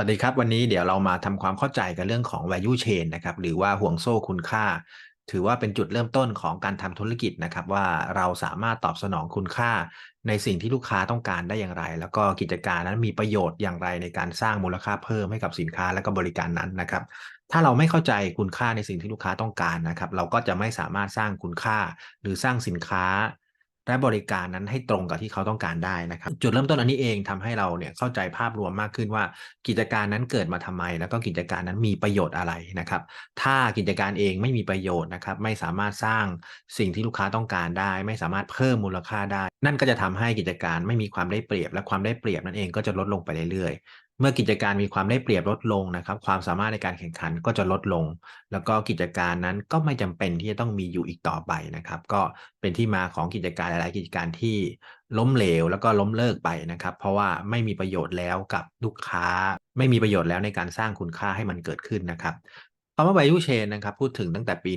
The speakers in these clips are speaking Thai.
สวัสดีครับ วันนี้เดี๋ยวเรามาทำความเข้าใจกับเรื่องของ value chain นะครับ หรือว่าห่วงโซ่คุณค่า ถือว่าเป็นจุดเริ่มต้นของการทำธุรกิจนะครับ ว่าเราสามารถตอบสนองคุณค่า ในสิ่งที่ลูกค้าต้องการได้อย่างไร แล้วก็กิจการนั้นมีประโยชน์อย่างไรในการสร้างมูลค่าเพิ่มให้กับสินค้าและก็บริการนั้นนะครับ ถ้าเราไม่เข้าใจคุณค่าในสิ่งที่ลูกค้าต้องการนะครับ เราก็จะไม่สามารถสร้างคุณค่า หรือสร้างสินค้า และบริการนั้นให้ตรงกับที่เขาต้องการได้นะครับ จุดเริ่มต้นอันนี้เองทำให้เราเนี่ยเข้าใจภาพรวมมากขึ้นว่า กิจการนั้นเกิดมาทำไม แล้วก็กิจการนั้นมีประโยชน์อะไรนะครับ ถ้ากิจการเองไม่มีประโยชน์นะครับ ไม่สามารถสร้างสิ่งที่ลูกค้าต้องการได้ ไม่สามารถเพิ่มมูลค่าได้นั่นก็จะทำให้กิจการไม่มีความได้เปรียบ และความได้เปรียบนั่นเองก็จะลดลงไปเรื่อยๆ เมื่อกิจการมีความได้เปรียบลดลงนะครับ ความสามารถในการแข่งขันก็จะลดลง แล้วก็กิจการนั้นก็ไม่จำเป็นที่จะต้องมีอยู่อีกต่อไปนะครับ ก็เป็นที่มาของกิจการหลาย ๆ กิจการที่ล้มเหลวแล้วก็ล้มเลิกไปนะครับ เพราะว่าไม่มีประโยชน์แล้วกับลูกค้า ไม่มีประโยชน์แล้วในการสร้างคุณค่าให้มันเกิดขึ้นนะครับ คำว่า value chain นะครับพูดถึงตั้งแต่ปี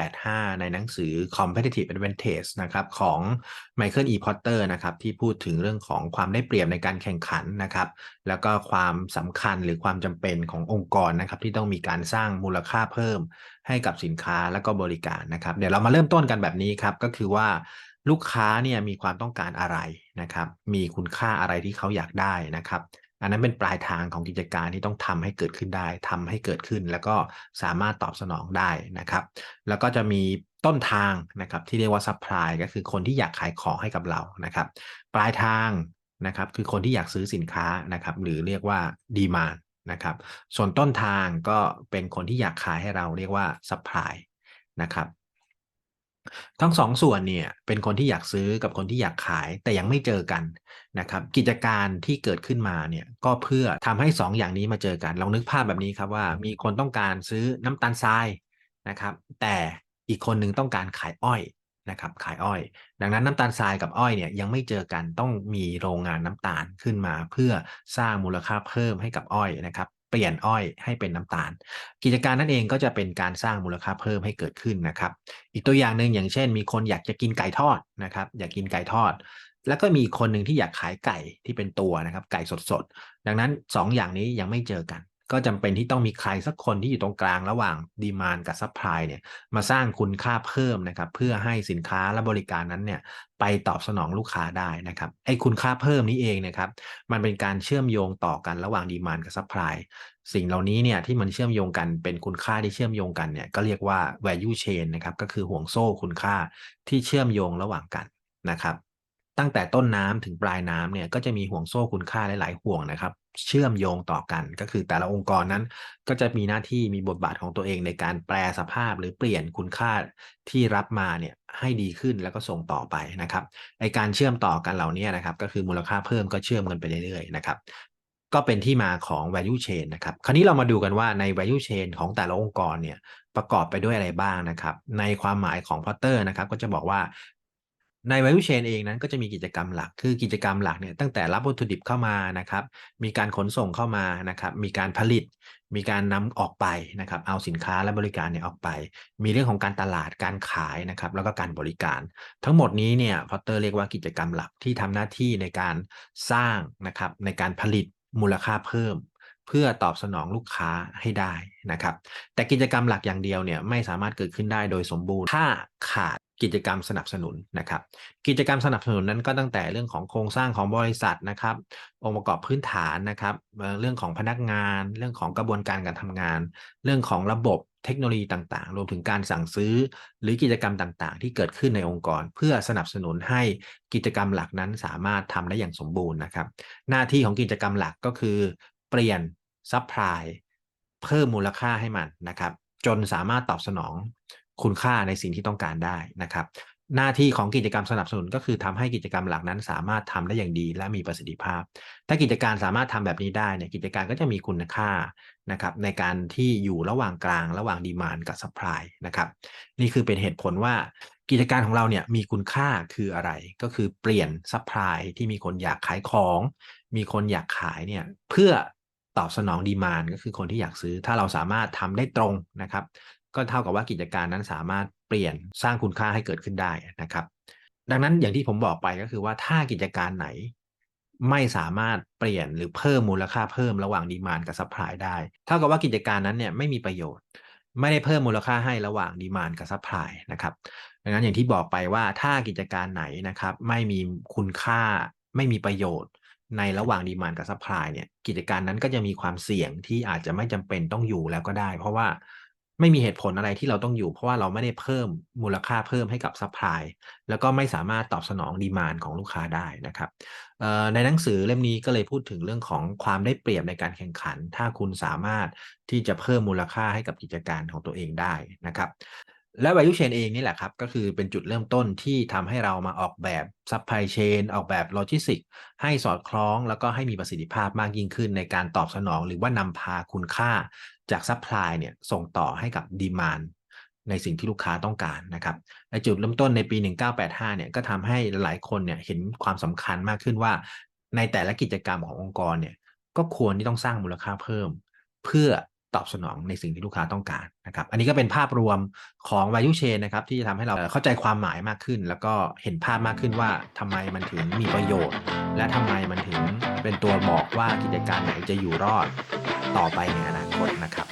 1985 ในหนังสือ competitive advantage นะครับของ Michael E. Porter นะครับที่พูดถึงเรื่องของความได้เปรียบในการแข่งขันนะครับแล้วก็ความสำคัญหรือความจำเป็นขององค์กรนะครับที่ต้องมีการสร้างมูลค่าเพิ่มให้กับสินค้าและก็บริการนะครับเดี๋ยวเรามาเริ่มต้นกันแบบนี้ครับก็คือว่าลูกค้าเนี่ยมีความต้องการอะไรนะครับมีคุณค่าอะไรที่เขาอยากได้นะครับ อันนั้นเป็นปลายทางของกิจการที่ต้องทำให้เกิดขึ้นได้ทำให้เกิดขึ้น แล้วก็สามารถตอบสนองได้นะครับ แล้วก็จะมีต้นทางนะครับที่เรียกว่าซัพพลายก็คือคนที่อยากขายของให้กับเรานะครับ ปลายทางนะครับคือคนที่อยากซื้อสินค้านะครับ หรือเรียกว่าดีมานนะครับ ส่วนต้นทางก็เป็นคนที่อยากขายให้เราเรียกว่าซัพพลายนะครับ ทั้งสองส่วนเนี่ยเป็นคนที่อยากซื้อกับคนที่อยากขายแต่ยังไม่เจอกันนะครับกิจการที่เกิดขึ้นมาเนี่ยก็เพื่อทำให้2อย่างนี้มาเจอกันลองนึกภาพแบบนี้ครับว่ามีคนต้องการซื้อน้ำตาลทรายนะครับ แต่อีกคนหนึ่งต้องการขายอ้อยนะครับขายอ้อย ดังนั้นน้ำตาลทรายกับอ้อยเนี่ยยังไม่เจอกันต้องมีโรงงานน้ำตาลขึ้นมา เพื่อสร้างมูลค่าเพิ่มให้กับอ้อยนะครับ เปลี่ยนอ้อยให้เป็นน้ำตาล กิจการนั่นเองก็จะเป็นการสร้างมูลค่าเพิ่มให้เกิดขึ้นนะครับ อีกตัวอย่างหนึ่งอย่างเช่น มีคนอยากจะกินไก่ทอดนะครับ อยากกินไก่ทอด แล้วก็มีคนหนึ่งที่อยากขายไก่ที่เป็นตัวนะครับ ไก่สดๆดังนั้น2อย่างนี้ยังไม่เจอกัน ก็จำเป็นที่ต้องมีใครสักคนที่อยู่ตรงกลางระหว่างดีมานกับซัพพลายเนี่ยมาสร้างคุณค่าเพิ่มนะครับเพื่อให้สินค้าและบริการนั้นเนี่ยไปตอบสนองลูกค้าได้นะครับไอ้คุณค่าเพิ่มนี้เองนะครับมันเป็นการเชื่อมโยงต่อกันระหว่างดีมานกับซัพพลายสิ่งเหล่านี้เนี่ยที่มันเชื่อมโยงกันเป็นคุณค่าที่เชื่อมโยงกันเนี่ยก็เรียกว่า value chain นะครับก็คือห่วงโซ่คุณค่าที่เชื่อมโยงระหว่างกันนะครับ ตั้งแต่ต้นน้ำถึงปลายน้ำเนี่ยก็จะมีห่วงโซ่คุณค่าหลาย ๆ ห่วงนะครับ เชื่อมโยงต่อกัน ก็คือแต่ละองค์กรนั้น ก็จะมีหน้าที่มีบทบาทของตัวเองในการแปลสภาพหรือเปลี่ยนคุณค่าที่รับมาเนี่ยให้ดีขึ้นแล้วก็ส่งต่อไปนะครับในการเชื่อมต่อกันเหล่านี้นะครับ ก็คือมูลค่าเพิ่มก็เชื่อมกันไปเรื่อยๆนะครับก็เป็นที่มาของ value chain นะครับ คราวนี้เรามาดูกันว่าใน value chain ของแต่ละองค์กรเนี่ยประกอบไปด้วยอะไรบ้างนะครับ ในความหมายของ Porter นะครับ ก็จะบอกว่า ใน value chain เองนั้นก็จะมีกิจกรรมหลัก คือกิจกรรมหลักเนี่ยตั้งแต่รับวัตถุดิบเข้ามานะครับ มีการขนส่งเข้ามานะครับ มีการผลิต มีการนำออกไปนะครับ เอาสินค้าและบริการเนี่ยออกไป มีเรื่องของการตลาด การขายนะครับ แล้วก็การบริการ ทั้งหมดนี้เนี่ยพอตเตอร์เรียกว่ากิจกรรมหลักที่ทำหน้าที่ในการสร้างนะครับ ในการผลิตมูลค่าเพิ่มเพื่อตอบสนองลูกค้าให้ได้นะครับ แต่กิจกรรมหลักอย่างเดียวเนี่ยไม่สามารถเกิดขึ้นได้โดยสมบูรณ์ ถ้าขาด กิจกรรมสนับสนุนนะครับ กิจกรรมสนับสนุนนั้นก็ตั้งแต่เรื่องของโครงสร้างของบริษัทนะครับ องค์ประกอบพื้นฐานนะครับ เรื่องของพนักงาน เรื่องของกระบวนการการทำงาน เรื่องของระบบเทคโนโลยีต่างๆ รวมถึงการสั่งซื้อ หรือกิจกรรมต่างๆ ที่เกิดขึ้นในองค์กร เพื่อสนับสนุนให้กิจกรรมหลักนั้นสามารถทำได้อย่างสมบูรณ์นะครับ หน้าที่ของกิจกรรมหลักก็คือ เปลี่ยนซัพพลายเพิ่มมูลค่าให้มันนะครับ จนสามารถตอบสนอง คุณค่าในสิ่งที่ต้องการได้นะครับ หน้าที่ของกิจกรรมสนับสนุนก็คือทำให้กิจกรรมหลักนั้นสามารถทำได้อย่างดีและมีประสิทธิภาพ ถ้ากิจการสามารถทำแบบนี้ได้เนี่ยกิจการก็จะมีคุณค่านะครับในการที่อยู่ระหว่างกลางระหว่างดีมานกับซัพพลายนะครับนี่คือเป็นเหตุผลว่ากิจการของเราเนี่ยมีคุณค่าคืออะไร ก็คือเปลี่ยนซัพพลายที่มีคนอยากขายของ มีคนอยากขายเนี่ยเพื่อตอบสนองดีมานก็คือคนที่อยากซื้อ ถ้าเราสามารถทำได้ตรงนะครับ ก็เท่ากับว่ากิจการนั้นสามารถเปลี่ยนสร้างคุณค่าให้เกิดขึ้นได้นะครับ ดังนั้นอย่างที่ผมบอกไปก็คือว่าถ้ากิจการไหนไม่สามารถเปลี่ยนหรือเพิ่มมูลค่าเพิ่มระหว่างดีมานกับซัพพลายได้ เท่ากับว่ากิจการนั้นเนี่ยไม่มีประโยชน์ ไม่ได้เพิ่มมูลค่าให้ระหว่างดีมานกับซัพพลายนะครับดังนั้นอย่างที่บอกไปว่าถ้ากิจการไหนนะครับไม่มีคุณค่าไม่มีประโยชน์ ในระหว่างดีมานกับซัพพลายเนี่ยกิจการนั้นก็จะมีความเสี่ยงที่อาจจะไม่จำเป็นต้องอยู่แล้วก็ได้ เพราะว่า ไม่มีเหตุผลอะไรที่เราต้องอยู่ เพราะว่าเราไม่ได้เพิ่มมูลค่าเพิ่มให้กับซัพพลายแล้วก็ไม่สามารถตอบสนองดีมานของลูกค้าได้นะครับในหนังสือเล่มนี้ก็เลยพูดถึงเรื่องของความได้เปรียบในการแข่งขัน ถ้าคุณสามารถที่จะเพิ่มมูลค่าให้กับกิจการของตัวเองได้นะครับและ value chain เองนี่แหละครับ ก็คือเป็นจุดเริ่มต้นที่ทำให้เรามาออกแบบ supply chain ออกแบบโลจิสติกส์ให้สอดคล้องแล้วก็ให้มีประสิทธิภาพมากยิ่งขึ้นในการตอบสนอง หรือว่านำพาคุณค่า จากซัพพลายเนี่ยส่งต่อให้กับดีมานในสิ่งที่ลูกค้าต้องการนะครับในจุดเริ่มต้นในปี 1985 เนี่ยก็ทำให้หลายคนเนี่ยเห็นความสำคัญมากขึ้นว่า ในแต่ละกิจกรรมขององค์กรเนี่ยก็ควรที่ต้องสร้างมูลค่าเพิ่ม เพื่อ ตอบสนองในสิ่งที่ลูกค้าต้องการนะครับ อันนี้ก็เป็นภาพรวมของ value chain นะครับที่จะทำให้เราเข้าใจความหมายมากขึ้น แล้วก็เห็นภาพมากขึ้นว่าทำไมมันถึงมีประโยชน์ และทำไมมันถึงเป็นตัวบอกว่ากิจการไหนจะอยู่รอดต่อไปในอนาคตนะครับ